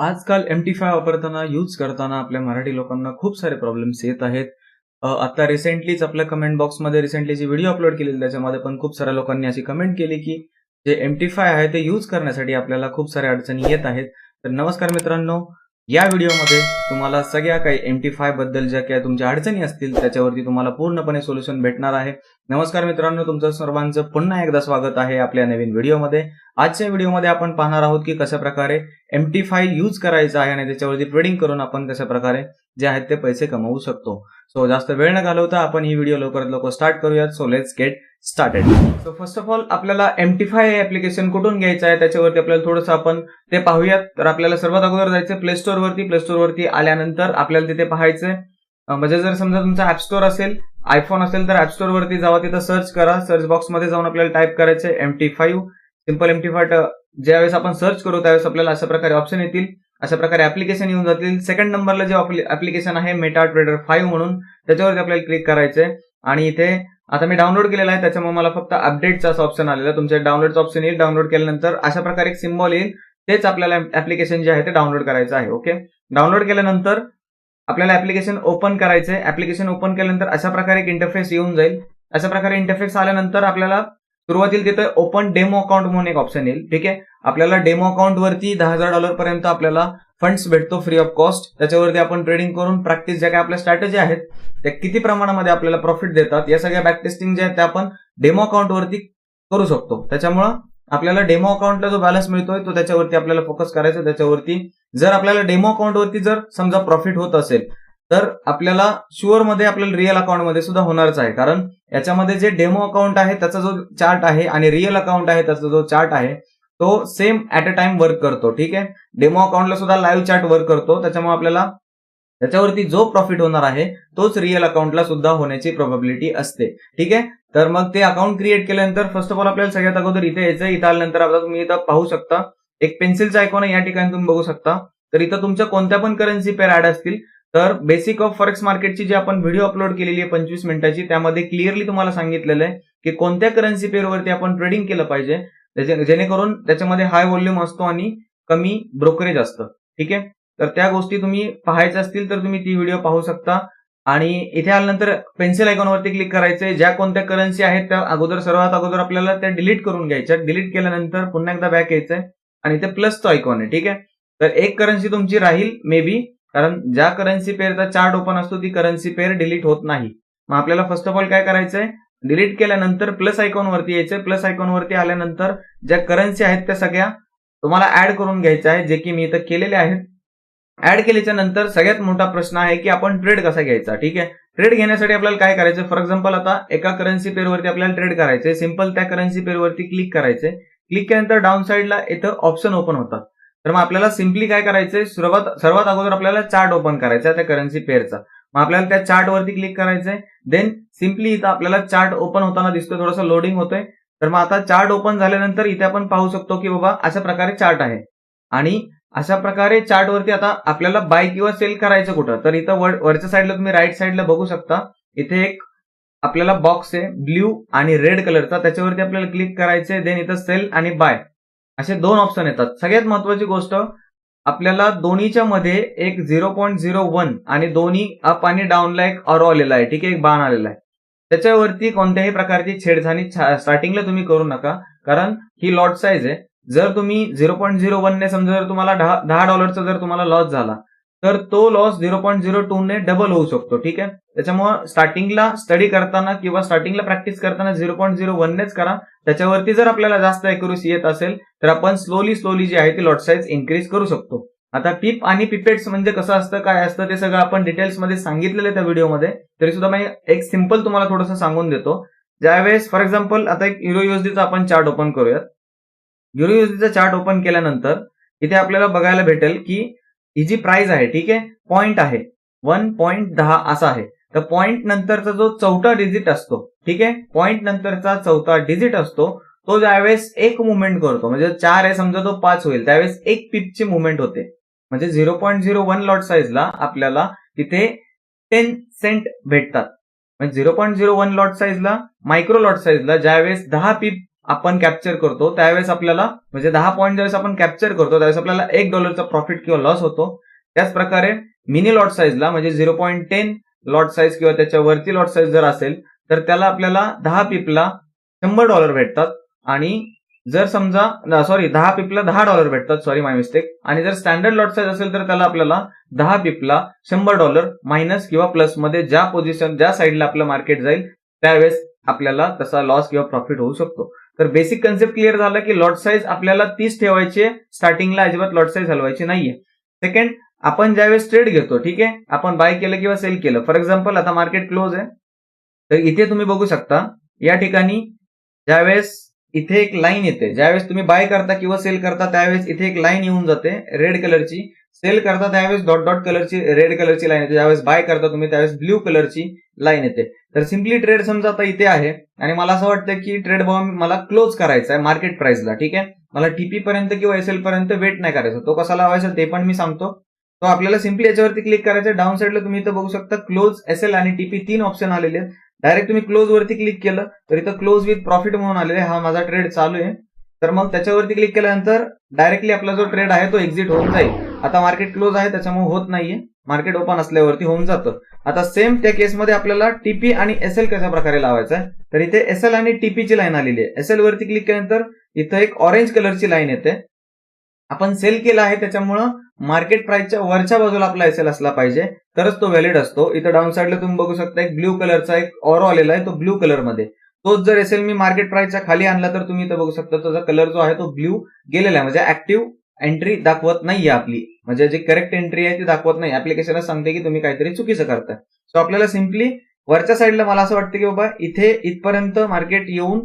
आजकाल M T five वापरताना use करताना आपल्या मराठी लोकांना खूप सारे प्रॉब्लेम्स येत आहेत. आता रिसेंटलीच आपल्या कमेंट बॉक्समध्ये रिसेंटली जी व्हिडिओ अपलोड केलेली त्याच्यामध्ये पण खूप साऱ्या लोकांनी अशी कमेंट केली की जे एम टी फाय आहे ते यूज करण्यासाठी आपल्याला खूप साऱ्या अडचणी येत आहेत. तर नमस्कार मित्रांनो या व्हिडिओमध्ये तुम्हाला सगळ्या काही एम टी फायबद्दल ज्या काही तुमच्या अडचणी असतील त्याच्यावरती तुम्हाला पूर्णपणे सोल्युशन भेटणार आहे. नमस्कार मित्रांनो तुमचं सर्वांचं पुन्हा एकदा स्वागत आहे आपल्या नवीन व्हिडिओमध्ये. आजच्या व्हिडिओमध्ये आपण पाहणार आहोत की कशा प्रकारे एम टी फाय यूज करायचं आहे आणि त्याच्यावरती ट्रेडिंग करून आपण कशा प्रकारे जे आहेत ते पैसे कमवू शकतो. सो जास्त वेळ न घालवता आपण ही व्हिडिओ लवकरात लवकर स्टार्ट करूयात. So let's get started so first of all आपल्याला एमटीफाय ऍप्लिकेशन कुठून घ्यायचं आहे? त्याच्यावरती आपल्याला थोडंसं आपण ते पाहूयात. तर आपल्याला सर्वात अगोदर जायचं प्ले स्टोर वरती. प्ले स्टोर वरती आल्यानंतर आपल्याला तिथे पाहायचंय. म्हणजे जर समजा तुमचा ऍप स्टोअर असेल आयफोन असेल तर ऍप स्टोर वरती जावा. तिथं सर्च करा. सर्च बॉक्समध्ये जाऊन आपल्याला टाईप करायचं MT five simple MT five ज्यावेळेस आपण सर्च करू त्यावेळेस आपल्याला अशा प्रकारे ऑप्शन येतील. अशा प्रकारे ऍप्लिकेशन येऊन जातील. सेकंड नंबरला जे ऍप्लिकेशन आहे मेटा ट्रेडर फाईव्ह म्हणून त्याच्यावरती आपल्याला क्लिक करायचंय. आणि इथे आता मी डाउनलोड केलेला आहे त्याच्यामुळे मला फक्त अपडेटचा असं ऑप्शन आलेला. तुमच्या डाउनलोडचा ऑप्शन येईल. डाउनलोड केल्यानंतर अशा प्रकारे एक सिम्बॉल येईल. तेच आपल्याला ऍप्लिकेशन जे आहे ते डाउनलोड करायचं आहे ओके डाउनलोड केल्यानंतर आपल्याला ऍप्लिकेशन ओपन करायचंय. ऍप्लिकेशन ओपन केल्यानंतर अशा प्रकारे एक इंटरफेस येऊन जाईल. अशा प्रकारे इंटरफेस आल्यानंतर आपल्याला सुरुवातीला तिथे ओपन डेमो अकाउंट म्हणून एक ऑप्शन येईल. ठीक आहे? आपल्याला डेमो अकाउंट वरती दहा हजार डॉलर पर्यंत आपल्याला फंड्स भेटतो फ्री ऑफ कॉस्ट त्याच्यावरती आपण ट्रेडिंग करून प्रॅक्टिस ज्या काही आपल्या स्ट्रॅटेजी आहेत त्या किती प्रमाणामध्ये आपल्याला प्रॉफिट देतात या सगळ्या बॅक टेस्टिंग जे आहेत त्या आपण डेमो अकाउंट वरती करू शकतो. त्याच्यामुळं आपल्याला डेमो अकाउंटला जो बॅलन्स मिळतोय तो त्याच्यावरती आपल्याला फोकस करायचा त्याच्यावरती जर आपल्याला डेमो अकाउंटवरती जर समजा प्रॉफिट होत असेल तर आपल्याला शुअरमध्ये आपल्याला रिअल अकाउंटमध्ये सुद्धा होणारच आहे. कारण याच्यामध्ये जे डेमो अकाउंट आहे त्याचा जो चार्ट आहे आणि रिअल अकाउंट आहे त्याचा जो चार्ट आहे तो same at a time work करतो. ठीक आहे? डेमो अकाउंटला सुद्धा लाईव्ह चार्ट वर्क करतो. त्याच्यामुळे आपल्याला त्याच्यावरती जो प्रॉफिट होणार आहे तोच रिअल अकाउंटला सुद्धा होण्याची प्रोबॅबिलिटी असते. ठीक आहे? तर मग ते अकाउंट क्रिएट केल्यानंतर फर्स्ट ऑफ ऑल आपल्याला सगळ्यात अगोदर इथे यायचं इथं आल्यानंतर आता तुम्ही इथं पाहू शकता. एक पेन्सिलचा आयकॉन आहे या ठिकाणी तुम्ही बघू शकता. तर इथं तुमच्या कोणत्या पण करन्सी पेअर ऍड असतील तर बेसिक ऑफ फॉरेक्स मार्केटची जी आपण व्हिडिओ अपलोड केलेली आहे पंचवीस मिनिटाची त्यामध्ये क्लिअरली तुम्हाला सांगितलेलं आहे की कोणत्या करन्सी पेअरवरती आपण ट्रेडिंग केलं पाहिजे जेणेकरून त्याच्यामध्ये हाय व्हॉल्यूम असतो आणि कमी ब्रोकरेज असतं. ठीक आहे? तर त्या गोष्टी तुम्ही पाहायच्या असतील तर तुम्ही ती व्हिडिओ पाहू शकता. आणि इथे आल्यानंतर पेन्सिल आयकॉनवरती क्लिक करायचंय. ज्या कोणत्या करन्सी आहेत त्या अगोदर सर्वात अगोदर आपल्याला त्या डिलीट करून घ्यायच्या. डिलीट केल्यानंतर पुन्हा एकदा बॅक यायचंय. आणि ते प्लसचं आयकॉन आहे. ठीक आहे? तर एक करन्सी तुमची राहील मे बी कारण ज्या करन्सी पेअरचा चार्ट ओपन असतो ती करन्सी पेअर डिलीट होत नाही. मग आपल्याला फर्स्ट ऑफ ऑल काय करायचंय? डिलीट केल्यानंतर प्लस आयकॉन वरती यायचंय. प्लस आयकॉन वरती आल्यानंतर ज्या करन्सी आहेत त्या सगळ्या तुम्हाला ऍड करून घ्यायच्या आहेत जे की मी इथं केलेले आहेत. ऍड केल्याच्यानंतर सगळ्यात मोठा प्रश्न आहे की आपण ट्रेड कसा घ्यायचा ठीक आहे? ट्रेड घेण्यासाठी आपल्याला काय करायचं? फॉर एक्झाम्पल आता एका करन्सी पेअरवरती आपल्याला ट्रेड करायचंय. सिंपल त्या करन्सी पेअरवरती क्लिक करायचंय. क्लिक केल्यानंतर डाऊन साईडला इथं ऑप्शन ओपन होतात. तर मग आपल्याला सिम्पली काय करायचंय? सर्वात सर्वात अगोदर आपल्याला चार्ट ओपन करायचा आहे त्या करन्सी पेअरचा मग आपल्याला त्या चार्ट वरती क्लिक करायचंय. देन सिम्पली इथं आपल्याला चार्ट ओपन होताना दिसतोय थोडंसं लोडिंग होतोय. तर मग आता चार्ट ओपन झाल्यानंतर इथे आपण पाहू शकतो की बाबा अशा प्रकारे चार्ट आहे. आणि अशा प्रकारे चार्ट वरती आता आपल्याला बाय किंवा सेल करायचं कुठं? तर इथं वर वरच्या साईडला तुम्ही राईट साईडला बघू शकता. इथे एक आपल्याला बॉक्स आहे ब्ल्यू आणि रेड कलरचा त्याच्यावरती आपल्याला क्लिक करायचंय. देन इथं सेल आणि बाय असे दोन ऑप्शन येतात. सगळ्यात महत्वाची गोष्ट आपल्याला दोन्हीच्या मध्ये एक झिरो पॉईंट झिरो वन आणि दोन्ही अप आणि डाऊनला एक ऑरो आलेला आहे. ठीक आहे? एक बाण आलेला आहे. त्याच्यावरती कोणत्याही प्रकारची छेडछाणी स्टार्टिंगला तुम्ही करू नका. कारण ही लॉट साईज आहे. जर तुम्ही झिरो पॉईंट झिरो वन ने समजा जर तुम्हाला दहा डॉलरचा जर तुम्हाला लॉस झाला तर तो loss zero point zero two ने डबल होऊ शकतो ठीक आहे? त्याच्यामुळे स्टार्टिंगला स्टडी करताना किंवा स्टार्टिंगला प्रॅक्टिस करताना झिरो पॉईंट झिरो वन नेच करा. त्याच्यावरती जर आपल्याला जास्त अॅक्युरेसी येत असेल तर आपण स्लोली स्लोली जी आहे ती लॉट साईज इन्क्रीज करू शकतो. आता पिप आणि पिपेट्स म्हणजे कसं असतं काय असतं ते सगळं आपण डिटेल्समध्ये सांगितलेलं आहे त्या व्हिडिओमध्ये तरी सुद्धा मी एक सिंपल तुम्हाला थोडंसं सांगून देतो. ज्यावेळेस फॉर एक्झाम्पल आता एक युरो युएसडीचा आपण चार्ट ओपन करूयात. युरो युएसडीचा चार्ट ओपन केल्यानंतर इथे आपल्याला बघायला भेटेल की ही जी प्राइस आहे ठीक आहे? पॉइंट आहे. वन पॉईंट दहा असा आहे. तर पॉइंट नंतरचा जो चौथा डिजिट असतो ठीक आहे? पॉइंट नंतरचा चौथा डिजिट असतो तो ज्यावेळेस एक मुवमेंट करतो म्हणजे चार आहे समजा तो पाच होईल. त्यावेळेस एक पिपची मुवमेंट होते. म्हणजे zero point zero one lot साईजला आपल्याला तिथे टेन सेंट भेटतात. म्हणजे zero point zero one lot साईजला micro lot साईजला ज्यावेळेस दहा पीप आपण कॅप्चर करतो त्यावेळेस आपल्याला म्हणजे दहा पॉईंट ज्यावेळेस आपण कॅप्चर करतो त्यावेळेस आपल्याला एक डॉलरचा प्रॉफिट किंवा लॉस होतो. त्याच प्रकारे मिनी लॉट साईजला म्हणजे zero point ten lot size किंवा त्याच्या वरती लॉट साईज जर असेल तर त्याला आपल्याला दहा पिपला शंभर डॉलर भेटतात. आणि जर समजा सॉरी दहा पिपला दहा डॉलर भेटतात सॉरी माय मिस्टेक आणि जर स्टँडर्ड लॉट साईज असेल तर त्याला आपल्याला दहा पिपला शंभर डॉलर मायनस किंवा प्लसमध्ये ज्या पोझिशन ज्या साईडला आपलं मार्केट जाईल त्यावेळेस आपल्याला तसा लॉस किंवा प्रॉफिट होऊ शकतो. तर बेसिक कन्सेप्ट क्लिअर झाला की लॉट साईज आपल्याला तीस ठेवायची स्टार्टिंगला अजिबात लॉट साईज हलवायची नाहीये. सेकंड आपण ज्यावेळेस ट्रेड घेतो ठीक आहे? आपण बाय केलं किंवा सेल केलं. फॉर एक्झाम्पल आता मार्केट क्लोज आहे. तर इथे तुम्ही बघू शकता या ठिकाणी ज्यावेळेस इथे एक लाईन येते. ज्यावेळेस तुम्ही बाय करता किंवा सेल करता त्यावेळेस इथे एक लाईन येऊन जाते रेड कलरची सेल करता त्यावेळेस डॉट डॉट कलरची रेड कलरची लाईन येते. ज्यावेळेस बाय करता तुम्ही त्यावेळेस ब्ल्यू कलरची लाईन येते. तर सिम्पली ट्रेड समजा आता इथे आहे आणि मला असं वाटतं की ट्रेड बॉम्ब मला क्लोज करायचा आहे मार्केट प्राइसला ठीक आहे? मला टीपी पर्यंत किंवा एसएल पर्यंत वेट नाही करायचा. तो कसा लावायचा ते पण मी सांगतो. तो आपल्याला सिम्पली याच्यावरती क्लिक करायचं डाऊन साईडला तुम्ही इथं बघू शकता क्लोज एसएल आणि टीपी तीन ऑप्शन आलेले आहेत. डायरेक्ट तुम्ही क्लोज वरती क्लिक केलं तर इथं क्लोज विथ प्रॉफिट म्हणून आलेले हा माझा ट्रेड चालू आहे. तर मग त्याच्यावरती क्लिक केल्यानंतर डायरेक्टली आपला जो ट्रेड आहे तो एक्झिट होऊन जाईल. आता मार्केट क्लोज आहे त्याच्यामुळे होत नाहीये. मार्केट ओपन असल्यावरती होऊन जातं. आता सेम त्या केसमध्ये आपल्याला टीपी आणि एसएल कशा प्रकारे लावायचा आहे? तर इथे एसएल आणि टीपीची लाईन आलेली आहे. एसएल वरती क्लिक केल्यानंतर इथं एक ऑरेंज कलरची लाईन येते. आपण सेल केला आहे त्याच्यामुळं मार्केट प्राइसच्या वरच्या बाजूला आपला एसएल असला पाहिजे. तरच तो व्हॅलिड असतो. इथं डाऊन साईडला तुम्ही बघू शकता एक ब्ल्यू कलरचा एक ऑरो आलेला आहे तो ब्ल्यू कलरमध्ये तोच जर एसएल मी मार्केट प्राइसच्या खाली आणला तर तुम्ही इथं बघू शकता त्याचा कलर जो आहे तो ब्ल्यू गेलेला आहे. म्हणजे ऍक्टिव्ह एंट्री दाखवत नाहीये आपली. म्हणजे जी करेक्ट एंट्री आहे ती दाखवत नाही. ऍप्लिकेशनच सांगते की तुम्ही काहीतरी चुकीचं करताय. सो आपल्याला सिम्पली वरच्या साईडला मला असं वाटतं की बाबा इथे इथपर्यंत मार्केट येऊन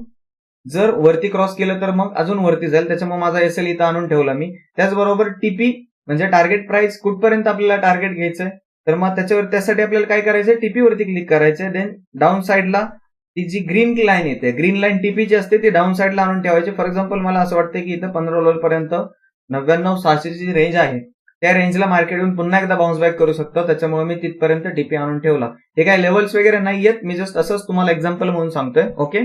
जर वरती क्रॉस केलं तर मग अजून वरती जाईल. त्याच्यामुळे माझा एसएल इथं आणून ठेवला मी. त्याचबरोबर टीपी म्हणजे टार्गेट प्राइस कुठपर्यंत आपल्याला टार्गेट घ्यायचंय? तर मग त्याच्यावर त्यासाठी आपल्याला काय करायचंय? टीपी वरती क्लिक करायचंय. देन डाऊन साईडला ती जी ग्रीन लाईन येते ग्रीन लाईन टीपी जी असते ती डाऊन साईडला आणून ठेवायची. फॉर एक्झाम्पल मला असं वाटतं की इथं पंधरा डॉलर पर्यंत नव्याण्णव सहाशेची जी रेंज आहे. त्या रेंजला मार्केट येऊन पुन्हा एकदा बाउन्स बॅक करू शकतो. त्याच्यामुळे मी तिथपर्यंत टीपी आणून ठेवला. हे काय लेवल्स वगैरे नाहीयेत मी जस्ट असंच तुम्हाला एक्झाम्पल म्हणून सांगतोय. ओके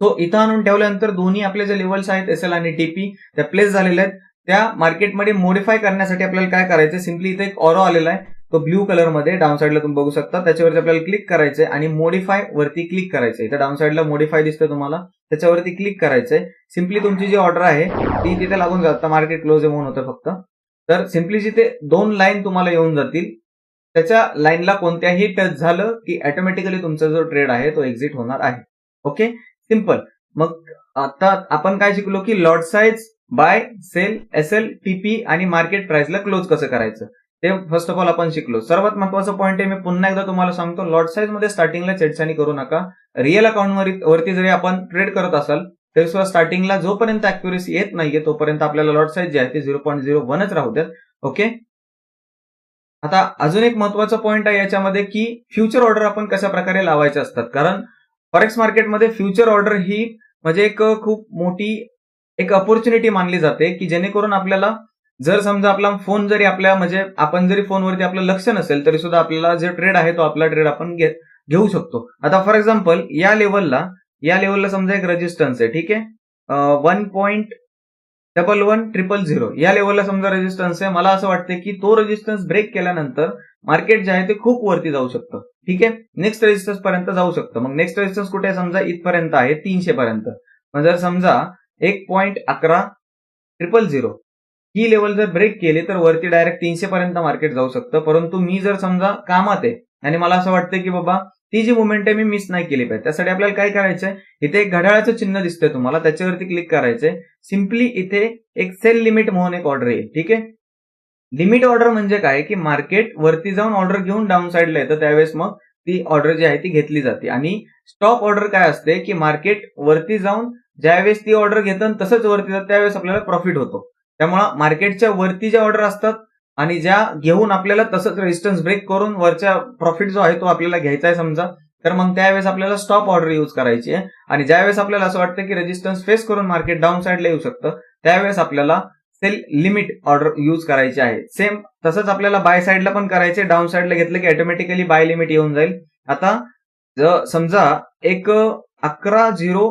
तो इथं आणून ठेवल्यानंतर दोन्ही आपले जे लेवल्स आहेत एस एल आणि टीपी त्या प्लेस झालेल्या आहेत. त्या मार्केटमध्ये मॉडिफाय करण्यासाठी आपल्याला काय करायचं सिम्पली इथे एक ऑरो आलेला आहे. तो ब्ल्यू कलरमध्ये डाऊन साईडला तुम्ही बघू शकता. त्याच्यावरती आपल्याला क्लिक करायचंय आणि मॉडिफाय वरती क्लिक करायचंय. इथं डाऊन साईडला मॉडिफाय दिसतं तुम्हाला. त्याच्यावरती क्लिक करायचंय. सिम्पली तुमची जी ऑर्डर आहे ती तिथे लागून जातं. मार्केट क्लोज आहे म्हणून होतं फक्त. तर सिम्पली जिथे दोन लाईन तुम्हाला येऊन जातील त्याच्या लाईनला कोणत्याही टच झालं की ऑटोमॅटिकली तुमचा जो ट्रेड आहे तो एक्झिट होणार आहे. Okay simple. मग आता आपण काय शिकलो की lot size buy sell S L TP आणि मार्केट प्राइसला क्लोज कसं करायचं? ते फर्स्ट ऑफ ऑल आपण शिकलो. सर्वात महत्त्वाचा पॉईंट आहे मी पुन्हा एकदा तुम्हाला सांगतो लॉट साईजमध्ये स्टार्टिंगला छेडछाणी करू नका. रिअल अकाउंट वरती जरी आपण ट्रेड करत असाल तरी सुद्धा स्टार्टिंगला जोपर्यंत अॅक्युरेसी येत नाहीये तोपर्यंत आपल्याला लॉट साईज जे आहे ते झिरो पॉईंट झिरो वनच राहू द्यात ओके आता अजून एक महत्त्वाचा पॉईंट आहे याच्यामध्ये की फ्युचर ऑर्डर आपण कशा प्रकारे लावायचे असतात? कारण फॉरेक्स मार्केटमध्ये फ्युचर ऑर्डर ही म्हणजे एक खूप मोठी एक अपॉर्च्युनिटी मानली जाते की जेणेकरून आपल्याला जर समजा आपला फोन जरी आपल्या म्हणजे आपण जरी फोनवरती आपलं लक्ष नसेल तरी सुद्धा आपल्याला जे ट्रेड आहे तो आपला ट्रेड आपण घेऊ शकतो. आता फॉर एक्झाम्पल या लेवलला या लेवलला समजा एक रेजिस्टन्स आहे ठीक आहे? One point double one triple zero या लेवलला समजा रेजिस्टन्स आहे मला असं वाटतं की तो रेजिस्टन्स ब्रेक केल्यानंतर मार्केट जे आहे ते खूप वरती जाऊ शकतं. ठीक आहे? नेक्स्ट रेजिस्टन्स पर्यंत जाऊ शकतं. मग नेक्स्ट रेजिस्टन्स कुठे समजा इथपर्यंत आहे तीनशे पर्यंत. मग जर समजा एक पॉईंट अकरा ट्रिपल झिरो ही लेवल जर ब्रेक केली तर वरती डायरेक्ट तीनशे पर्यंत मार्केट जाऊ शकतं. परंतु मी जर समजा कामात आहे आणि मला असं वाटतं की बाबा ती जी मुवमेंट आहे मी मिस नाही केली पाहिजे. त्यासाठी आपल्याला काय करायचंय? इथे एक घड्याळाचं चिन्ह दिसतंय तुम्हाला त्याच्यावरती क्लिक करायचंय. सिम्पली इथे एक सेल लिमिट म्हणून एक ऑर्डर येईल. ठीक आहे? लिमिट ऑर्डर म्हणजे काय? की मार्केट वरती जाऊन ऑर्डर घेऊन डाऊन साईडला येतं त्यावेळेस मग ती ऑर्डर जी आहे ती घेतली जाते. आणि स्टॉप ऑर्डर काय असते? की मार्केट वरती जाऊन ज्यावेळेस ती ऑर्डर घेतं तसंच वरती जात त्यावेळेस आपल्याला प्रॉफिट होतो. त्यामुळं मार्केटच्या वरती ज्या ऑर्डर असतात आणि ज्या घेऊन आपल्याला तसंच रेजिस्टन्स ब्रेक करून वरच्या प्रॉफिट जो आहे तो आपल्याला घ्यायचा आहे समजा तर मग त्यावेळेस आपल्याला स्टॉप ऑर्डर यूज करायची आहे. आणि ज्यावेळेस आपल्याला असं वाटतं की रेजिस्टन्स फेस करून मार्केट डाऊन साईडला येऊ शकतं त्यावेळेस आपल्याला सेल लिमिट ऑर्डर यूज करायची आहे. सेम तसंच आपल्याला बाय साईडला पण करायचे डाऊन साईडला घेतलं की ऑटोमॅटिकली बाय लिमिट येऊन जाईल. आता समजा एक अकरा झिरो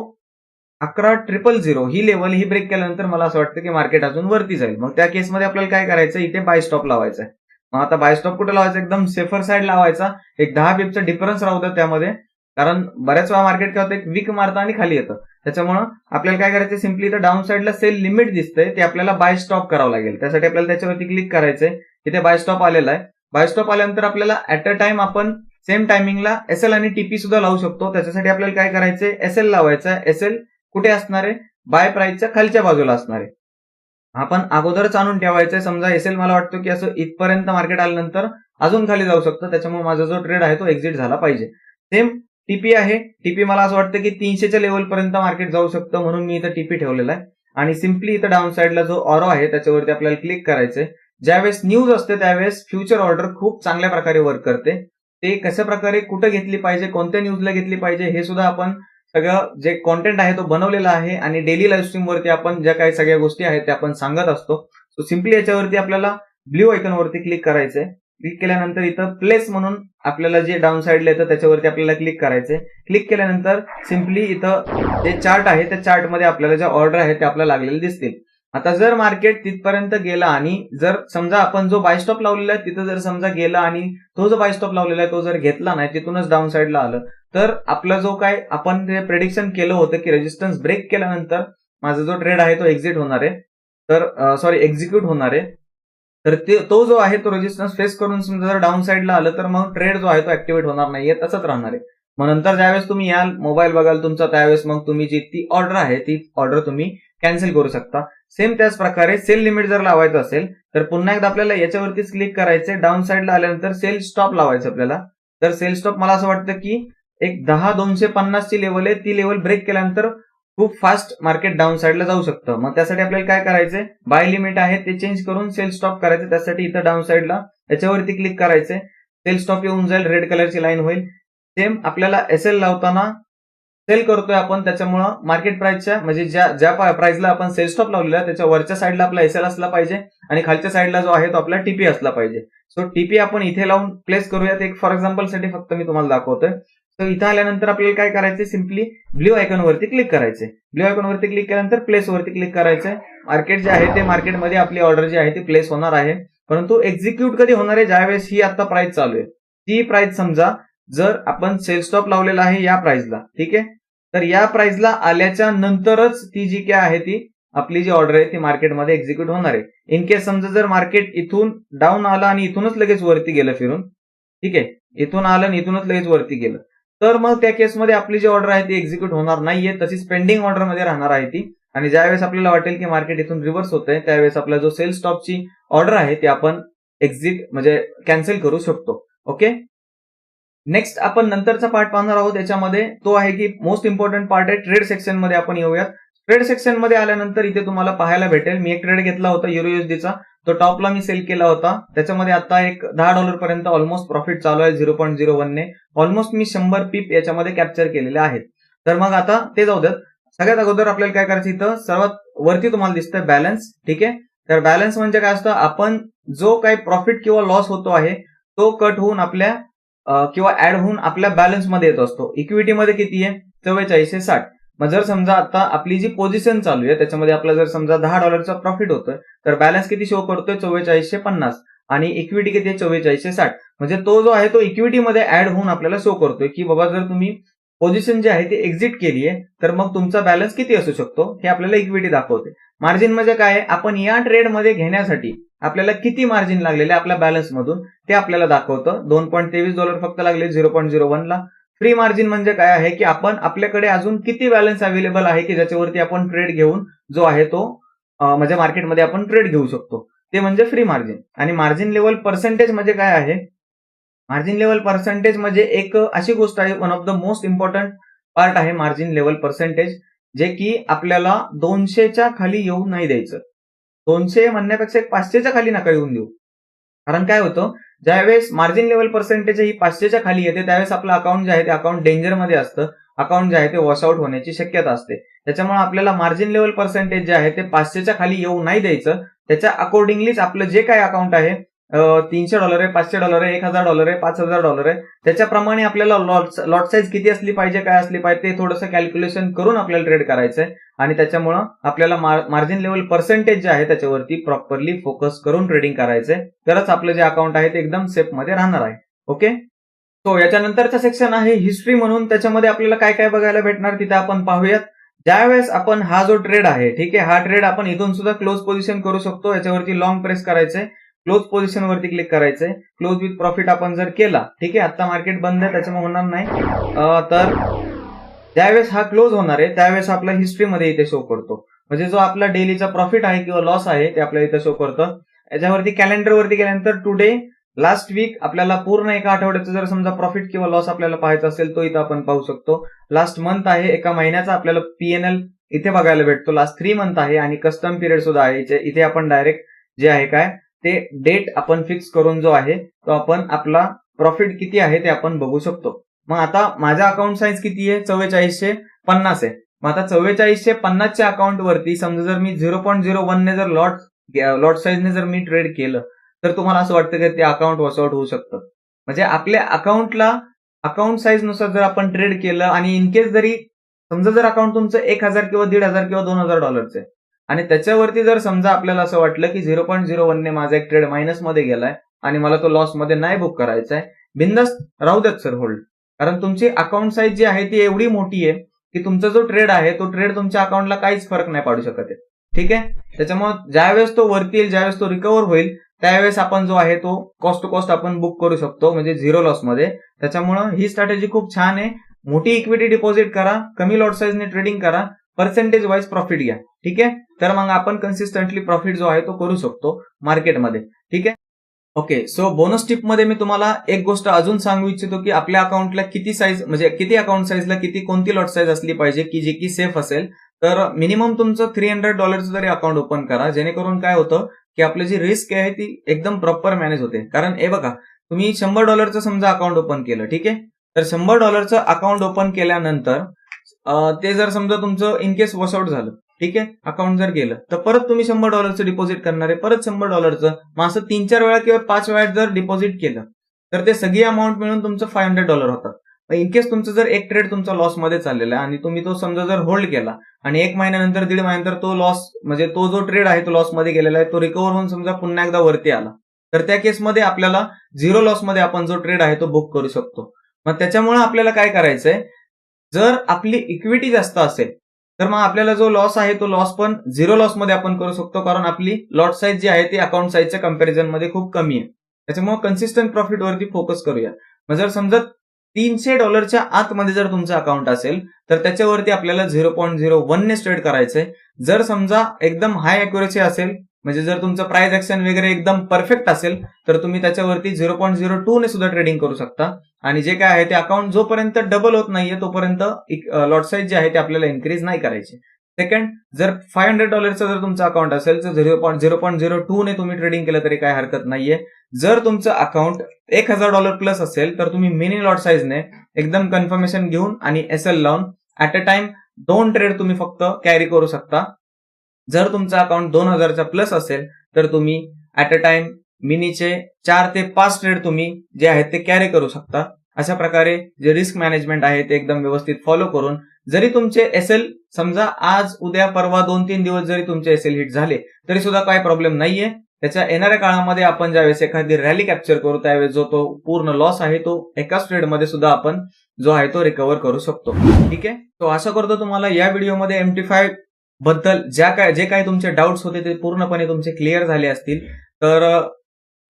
अकरा ट्रिपल झिरो ही लेवल ही ब्रेक केल्यानंतर मला असं वाटतं की मार्केट अजून वरती जाईल. मग त्या केसमध्ये आपल्याला काय करायचं? इथे बाय स्टॉप लावायचा आहे. मग आता बाय स्टॉप कुठे लावायचा? एकदम सेफर साईड लावायचा. एक दहा बिपचा डिफरन्स राहू द्या त्यामध्ये. कारण बऱ्याच वेळा मार्केट काय होतं एक वीक मारतं आणि खाली येतं. त्याच्यामुळं आपल्याला काय करायचं सिम्पली इथं डाऊन साईडला सेल लिमिट दिसतंय ते आपल्याला बाय स्टॉप करावं लागेल. त्यासाठी आपल्याला त्याच्यावरती क्लिक करायचंय इथे बाय स्टॉप आलेला आहे. बाय स्टॉप आल्यानंतर आपल्याला ऍट अ टाइम आपण सेम टायमिंगला एस एल आणि टीपी सुद्धा लावू शकतो. त्याच्यासाठी आपल्याला काय करायचंय? एस एल लावायचं एस एल कुठे असणार आहे? बाय प्राईसच्या खालच्या बाजूला असणार आहे. आपण अगोदरच आणून ठेवायचंय. समजा एस एल मला वाटतं की असं इथपर्यंत मार्केट आल्यानंतर अजून खाली जाऊ शकतं. त्याच्यामुळे माझा जो ट्रेड आहे तो एक्झिट झाला पाहिजे. सेम टीपी आहे. टीपी मला असं वाटतं की तीनशेच्या लेवलपर्यंत मार्केट जाऊ शकतं म्हणून मी इथं टीपी ठेवलेला आहे. आणि सिम्पली इथं डाऊन साईडला जो ऑरो आहे त्याच्यावरती आपल्याला क्लिक करायचंय. ज्यावेळेस न्यूज असते त्यावेळेस फ्युचर ऑर्डर खूप चांगल्या प्रकारे वर्क करते. ते कशा प्रकारे कुठं घेतली पाहिजे कोणत्या न्यूजला घेतली पाहिजे हे सुद्धा आपण सगळं जे कॉन्टेंट आहे तो बनवलेला आहे. आणि डेली लाईव्ह स्ट्रीमवरती आपण ज्या काही सगळ्या गोष्टी आहेत त्या आपण सांगत असतो. सो सिम्पली याच्यावरती आपल्याला ब्ल्यू आयकॉन वरती क्लिक करायचंय. क्लिक केल्यानंतर इथं प्लेस म्हणून आपल्याला जे डाऊन साईडला येतं त्याच्यावरती आपल्याला क्लिक करायचंय. क्लिक केल्यानंतर सिम्पली इथं जे चार्ट आहे त्या चार्टमध्ये आपल्याला ज्या ऑर्डर आहेत ते आपल्याला लागलेले दिसतील. आता जर मार्केट तिथपर्यंत गेला आणि जर समजा आपण जो बाय स्टॉप लावलेला आहे तिथं जर समजा गेला आणि तो जो बाय स्टॉप लावलेला आहे तो जर घेतला नाही तिथूनच डाऊन साईडला आलं. तर आपला जो काय आपण ते प्रेडिक्शन केलं होतं की रेजिस्टन्स ब्रेक केल्यानंतर माझा जो ट्रेड आहे तो एक्झिट होणार आहे. तर सॉरी एक्झिक्यूट होणार आहे. तर ते तो जो आहे तो रेजिस्टन्स फेस करून समजा जर डाऊन साईडला आलं तर मग ट्रेड जो आहे तो ऍक्टिव्हेट होणार नाहीये तसंच राहणार आहे. मग नंतर ज्यावेळेस तुम्ही याल मोबाईल बघाल तुमचा त्यावेळेस मग तुम्ही जी ती ऑर्डर आहे ती ऑर्डर तुम्ही कॅन्सल करू शकता. सेम त्याच प्रकारे सेल लिमिट जर लावायचं असेल तर पुन्हा एकदा आपल्याला याच्यावरतीच क्लिक करायचं डाऊन साईडला आल्यानंतर सेल स्टॉप लावायचं आपल्याला. तर सेल स्टॉप मला असं वाटतं की एक दहा दोनशे पन्नासची लेवल आहे ती लेवल ब्रेक केल्यानंतर खूप फास्ट मार्केट डाऊन साईडला जाऊ शकतं. मग त्यासाठी आपल्याला काय करायचंय? बाय लिमिट आहे ते चेंज करून सेल स्टॉप करायचं. त्यासाठी इथं डाऊन साईडला याच्यावरती क्लिक करायचंय. सेल स्टॉप येऊन जाईल रेड कलरची लाईन होईल. सेम आपल्याला एस एल लावताना सेल करतोय आपण त्याच्यामुळं मार्केट प्राइसच्या म्हणजे ज्या ज्या प्राइसला आपण सेल स्टॉप लावलेला त्याच्या वरच्या साईडला आपला एस एल असला पाहिजे आणि खालच्या साईडला जो आहे तो आपला टीपी असला पाहिजे. सो टीपी आपण इथे लावून प्लेस करूयात. एक फॉर एक्झाम्पलसाठी फक्त मी तुम्हाला दाखवतोय. तर इथं आल्यानंतर आपल्याला काय करायचं सिम्पली ब्ल्यू आयकॉन वरती क्लिक करायचे ब्ल्यू आयकॉन वरती क्लिक केल्यानंतर प्लेस वरती क्लिक करायचंय. मार्केट जे आहे ते मार्केटमध्ये आपली ऑर्डर जी आहे ती प्लेस होणार आहे. परंतु एक्झिक्यूट कधी होणार आहे? ज्यावेळेस ही आता प्राइस चालू आहे. ती प्राइस समजा जर आपण सेल स्टॉप लावलेला आहे या प्राइसला ठीक आहे? तर या प्राइसला आल्याच्या नंतरच ती जी काय आहे ती आपली जी ऑर्डर आहे ती मार्केटमध्ये एक्झिक्यूट होणार आहे. इन केस समजा जर मार्केट इथून डाऊन आलं आणि इथूनच लगेच वरती गेलं फिरून ठीक आहे? इथून आलं आणि इथूनच लगेच वरती गेलं. तर मग त्या केसमध्ये आपली जी ऑर्डर आहे ती एक्झिक्यूट होणार नाहीये. तशीच पेंडिंग ऑर्डरमध्ये राहणार आहे ती. आणि ज्यावेळेस आपल्याला वाटेल की मार्केट इथून रिव्हर्स होतंय त्यावेळेस आपला जो सेल स्टॉपची ऑर्डर आहे ती आपण एक्झिट म्हणजे कॅन्सल करू शकतो. ओके नेक्स्ट आपण नंतरचा पार्ट पाहणार आहोत. याच्यामध्ये तो आहे की मोस्ट इम्पॉर्टंट पार्ट आहे ट्रेड सेक्शनमध्ये आपण येऊयात. ट्रेड सेक्शनमध्ये आल्यानंतर इथे तुम्हाला पाहायला भेटेल. मी एक ट्रेड घेतला होता युरो तो टॉपला मी सेल केला होता. त्याच्यामध्ये आता एक दहा डॉलर पर्यंत ऑलमोस्ट प्रॉफिट चालू आहे झिरो पॉईंट झिरो वन ने. ऑलमोस्ट मी शंभर पीप याच्यामध्ये कॅप्चर केलेले आहेत. तर मग आता ते जाऊ द्यात सगळ्यात अगोदर आपल्याला काय करायचं इथं? सर्वात वरती तुम्हाला दिसतंय बॅलन्स ठीक आहे? तर बॅलन्स म्हणजे काय असतं? आपण जो काही प्रॉफिट किंवा लॉस होतो आहे तो कट होऊन आपल्या किंवा ऍड होऊन आपल्या बॅलन्समध्ये येत असतो. इक्विटीमध्ये किती आहे? चव्वेचाळीसशे साठ. मग जर समजा आता आपली जी पोझिशन चालू आहे त्याच्यामध्ये आपला जर समजा दहा डॉलरचा प्रॉफिट होतोय तर बॅलन्स किती शो करतोय? चव्वेचाळीसशे पन्नास. आणि इक्विटी किती आहे? चव्वेचाळीसशे साठ. म्हणजे तो जो आहे तो इक्विटीमध्ये ऍड होऊन आपल्याला शो करतोय की बाबा जर तुम्ही पोझिशन जी आहे ती एक्झिट केली आहे तर मग तुमचा बॅलन्स किती असू शकतो? हे आपल्याला इक्विटी दाखवते. मार्जिन म्हणजे काय आपण या ट्रेडमध्ये घेण्यासाठी आपल्याला किती मार्जिन लागलेले आपल्या बॅलन्स मधून? ते आपल्याला दाखवतं. दोन पॉईंट तेवीस डॉलर फक्त लागले झिरो पॉईंट झिरो वनला फ्री मार्जिन म्हणजे काय आहे की आपण आपल्याकडे अजून किती बॅलन्स अवेलेबल आहे की ज्याच्यावरती आपण ट्रेड घेऊन जो आहे तो म्हणजे मार्केटमध्ये आपण ट्रेड घेऊ शकतो. ते म्हणजे फ्री मार्जिन आणि मार्जिन लेवल पर्सेंटेज म्हणजे काय आहे? मार्जिन लेवल पर्सेंटेज म्हणजे एक अशी गोष्ट आहे one of the most important part आहे मार्जिन लेवल पर्सेंटेज जे की आपल्याला दोनशेच्या खाली येऊ नाही द्यायचं. दोनशे म्हणण्यापेक्षा एक पाचशेच्या खाली नका येऊन देऊ. कारण काय होतं? ज्यावेळेस मार्जिन लेवल पर्सेंटेज ही पाचशेच्या खाली येते त्यावेळेस आपलं अकाउंट जे आहे ते अकाउंट डेंजरमध्ये असतं. अकाउंट जे आहे ते वॉशआउट होण्याची शक्यता असते. त्याच्यामुळे आपल्याला मार्जिन लेवल पर्सेंटेज जे आहे ते पाचशेच्या खाली येऊ नाही द्यायचं. त्याच्या अकॉर्डिंगलीच आपलं जे काय अकाउंट आहे तीनशे डॉलर आहे पाचशे डॉलर आहे एक हजार डॉलर आहे पाच हजार डॉलर आहे. त्याच्याप्रमाणे आपल्याला लॉट लॉट साईज किती असली पाहिजे काय असली पाहिजे ते थोडंसं कॅल्क्युलेशन करून आपल्याला ट्रेड करायचं आहे. आणि त्याच्यामुळं आपल्याला मार्जिन लेवल पर्सेंटेज जे आहे त्याच्यावरती प्रॉपरली फोकस करून ट्रेडिंग करायचंय तरच आपलं जे अकाउंट आहे ते एकदम सेफमध्ये राहणार आहे. ओके सो याच्यानंतरचा सेक्शन आहे हिस्ट्री म्हणून. त्याच्यामध्ये आपल्याला काय काय बघायला भेटणार तिथे आपण पाहूयात. ज्यावेळेस आपण हा जो ट्रेड आहे ठीक आहे हा ट्रेड आपण इथून सुद्धा क्लोज पोझिशन करू शकतो. याच्यावरती लॉंग प्रेस करायचंय क्लोज पोझिशन वरती क्लिक करायचंय. क्लोज विथ प्रॉफिट आपण जर केला ठीक आहे आता मार्केट बंद आहे त्याच्यामुळे होणार नाही. तर ज्यावेळेस हा क्लोज होणार आहे. त्यावेळेस आपला हिस्ट्रीमध्ये इथे शो करतो. म्हणजे जो आपला डेलीचा प्रॉफिट आहे किंवा लॉस आहे ते आपल्याला इथे शो करतं. याच्यावरती कॅलेंडर वरती गेल्यानंतर टुडे लास्ट वीक आपल्याला पूर्ण एका आठवड्याचा जर समजा प्रॉफिट किंवा लॉस आपल्याला पाहायचा असेल तो इथं आपण पाहू शकतो. लास्ट मंथ आहे एका महिन्याचा आपल्याला पीएनएल इथे बघायला भेटतो. लास्ट थ्री मंथ आहे आणि कस्टम पिरियड सुद्धा आहे. इथे आपण डायरेक्ट जे आहे काय ते डेट आपण फिक्स करून जो आहे तो आपण आपला प्रॉफिट किती आहे ते आपण बघू शकतो. मग आता माझा अकाउंट साईज किती आहे? चव्वेचाळीसशे पन्नास आहे. मग आता चव्वेचाळीसशे पन्नासच्या अकाउंट वरती समजा जर मी झिरो पॉईंट झिरो वन ने जर लॉट लॉट साईजने जर मी ट्रेड केलं तर तुम्हाला असं वाटतं की ते अकाउंट वॉसआउट होऊ शकतं. म्हणजे आपल्या अकाउंटला अकाउंट साईजनुसार जर आपण ट्रेड केलं आणि इन केस जरी समजा जर अकाउंट तुमचं एक हजार किंवा दीड हजार किंवा दोन हजार डॉलरचं आहे आणि त्याच्यावरती जर समजा आपल्याला असं वाटलं की झिरो पॉईंट झिरो वनने माझा एक ट्रेड मायनसमध्ये गेलाय आणि मला तो लॉसमध्ये नाही बुक करायचा आहे बिंदास राहू द्यात सर होल्ड कारण तुमची अकाउंट साईज जी आहे ती एवढी मोठी आहे की तुमचा जो ट्रेड आहे तो ट्रेड तुमच्या अकाउंटला काहीच फरक नाही पाडू शकत आहे. ठीक आहे? त्याच्यामुळे ज्यावेळेस तो वरती येईल ज्यावेळेस तो रिकव्हर होईल त्यावेळेस आपण जो आहे तो कॉस्ट टू कॉस्ट आपण बुक करू शकतो म्हणजे झिरो लॉसमध्ये. त्याच्यामुळं ही स्ट्रॅटेजी खूप छान आहे. मोठी इक्विटी डिपॉझिट करा कमी लॉट साईजने ट्रेडिंग करा. पर्सेंटेज वाईज प्रॉफिट घ्या. ठीक आहे? तर मग आपण कन्सिस्टंटली प्रॉफिट जो आहे तो करू शकतो मार्केटमध्ये ठीक आहे? ओके सो बोनस टिपमध्ये मी तुम्हाला एक गोष्ट अजून सांगू इच्छितो की आपल्या अकाउंटला किती साईज म्हणजे किती अकाउंट साईजला किती कोणती लॉट साईज असली पाहिजे की जी की सेफ असेल. तर मिनिमम तुमचं थ्री हंड्रेड डॉलरचं जरी अकाउंट ओपन करा जेणेकरून काय होतं की आपली जी रिस्क आहे ती एकदम प्रॉपर मॅनेज होते. कारण हे बघा तुम्ही शंभर डॉलरचं समजा अकाउंट ओपन केलं ठीक आहे? तर शंभर डॉलरचं अकाउंट ओपन केल्यानंतर ते जर समजा तुमचं इन केस वॉशआउट झालं ठीक आहे? अकाउंट जर गेलं तर परत तुम्ही शंभर डॉलरचं डिपॉझिट करणार आहे. परत शंभर डॉलरचं मग असं तीन चार वेळा किंवा पाच वेळा जर डिपॉझिट केलं तर ते सगळी अमाऊंट मिळून तुमचं फाय हंड्रेड डॉलर होतात इन केस तुमचं जर एक ट्रेड तुमचा लॉसमध्ये चाललेला आहे आणि तुम्ही तो समजा जर होल्ड केला आणि एक महिन्यानंतर दीड महिन्यानंतर तो लॉस म्हणजे तो जो ट्रेड आहे तो लॉसमध्ये गेलेला आहे तो रिकव्हर होऊन समजा पुन्हा एकदा वरती आला तर त्या केसमध्ये आपल्याला झिरो लॉसमध्ये आपण जो ट्रेड आहे तो बुक करू शकतो. मग त्याच्यामुळे आपल्याला काय करायचंय जर आपली इक्विटी जास्त असेल तर मग आपल्याला जो लॉस आहे तो लॉस पण झिरो लॉसमध्ये आपण करू शकतो कारण आपली लॉट साईज जी आहे ती अकाउंट साईजच्या कंपॅरिझनमध्ये खूप कमी आहे. त्याच्यामुळे कन्सिस्टंट प्रॉफिट वरती फोकस करूया. मग जर समजा तीनशे डॉलरच्या आतमध्ये जर तुमचं अकाउंट असेल तर त्याच्यावरती आपल्याला झिरो पॉईंट झिरो वन ने ट्रेड करायचंय. जर समजा एकदम हाय अॅक्युरेसी असेल म्हणजे जर तुमचं प्राइस ऍक्शन वगैरे एकदम परफेक्ट असेल तर तुम्ही त्याच्यावरती झिरो पॉईंट झिरो टू ने सुद्धा ट्रेडिंग करू शकता. आणि जे काय आहे ते अकाउंट जोपर्यंत डबल होत नाहीये तोपर्यंत लॉट साईज जे आहे ते आपल्याला इन्क्रीज नाही करायचे. सेकंड जर फाय हंड्रेड डॉलरचं जर तुमचं अकाउंट असेल तर zero point zero point zero two ने तुम्ही ट्रेडिंग केलं तरी काय हरकत नाहीये. जर तुमचं अकाउंट एक हजार डॉलर प्लस असेल तर तुम्ही मिनी लॉट साईजने एकदम कन्फर्मेशन घेऊन आणि एस एल लावून ऍट अ टाइम दोन ट्रेड तुम्ही फक्त कॅरी करू शकता. जर तुमचा अकाउंट दोन हजारचा प्लस असेल तर तुम्ही ऍट अ टाइम मिनीचे चार ते पाच ट्रेड तुम्ही जे आहेत ते कॅरी करू शकता. अशा प्रकारे जे रिस्क मॅनेजमेंट आहे ते एकदम व्यवस्थित फॉलो करून जरी तुमचे एस एल समजा आज उद्या परवा दोन तीन दिवस जरी तुमचे एस एल हिट झाले तरी सुद्धा काही प्रॉब्लेम नाहीये. त्याच्या येणाऱ्या काळामध्ये आपण ज्यावेळेस एखादी रॅली कॅप्चर करू त्यावेळेस जो तो पूर्ण लॉस आहे तो एकाच ट्रेडमध्ये सुद्धा आपण जो आहे तो रिकव्हर करू शकतो. ठीक आहे? तो आशा करतो तुम्हाला या व्हिडिओमध्ये एम टी फाय बद्दल ज्या काय जे काही तुमचे डाऊट्स होते ते पूर्णपणे तुमचे क्लिअर झाले असतील. तर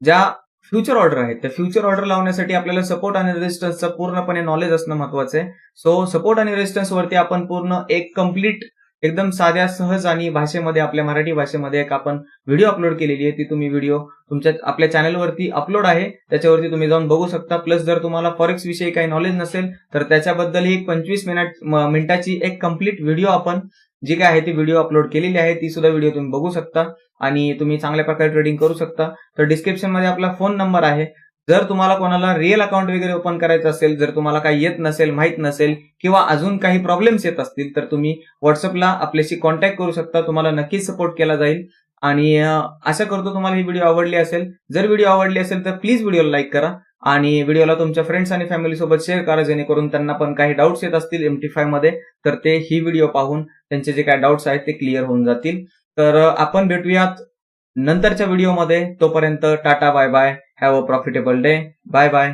ज्या फ्युचर ऑर्डर आहेत त्या फ्युचर ऑर्डर लावण्यासाठी आपल्याला सपोर्ट आणि रेजिस्टन्सचं पूर्णपणे नॉलेज असणं महत्वाचं आहे. सो सपोर्ट आणि रेजिस्टन्स वरती आपण पूर्ण एक कंप्लीट एकदम साध्या सहज आणि भाषेमध्ये आपल्या मराठी भाषेमध्ये एक आपण व्हिडिओ अपलोड केलेली आहे. ती तुम्ही व्हिडिओ तुमच्या आपल्या चॅनलवरती अपलोड आहे. त्याच्यावरती तुम्ही जाऊन बघू शकता. प्लस जर तुम्हाला फॉरेक्स विषयी काही नॉलेज नसेल तर त्याच्याबद्दल एक पंचवीस मिनिट मिनिटाची एक कंप्लीट व्हिडिओ आपण जी काय आहे ती व्हिडिओ अपलोड केलेली आहे ती सुद्धा व्हिडिओ तुम्ही बघू शकता आणि तुम्ही चांगल्या प्रकारे ट्रेडिंग करू शकता. तर डिस्क्रिप्शनमध्ये आपला फोन नंबर आहे. जर तुम्हाला कोणाला रिअल अकाउंट वगैरे ओपन करायचं असेल जर तुम्हाला काही येत नसेल माहीत नसेल किंवा अजून काही प्रॉब्लेम्स येत असतील तर तुम्ही व्हॉट्सअपला आपल्याशी कॉन्टॅक्ट करू शकता. तुम्हाला नक्कीच सपोर्ट केला जाईल. आणि आशा करतो तुम्हाला ही व्हिडिओ आवडली असेल. जर व्हिडिओ आवडली असेल तर प्लीज व्हिडिओला लाईक करा. आणि व्हिडिओला तुमच्या फ्रेंड्स आणि फॅमिली सोबत शेअर करा जेणेकरून त्यांना पण काही डाऊट्स येत असतील एम टी मध्ये. तर ते ही व्हिडिओ पाहून त्यांचे जे काही डाऊट्स आहेत ते क्लिअर होऊन जातील. तर आपण भेटूयात नंतरच्या व्हिडिओमध्ये तोपर्यंत tata bye bye have a profitable day bye bye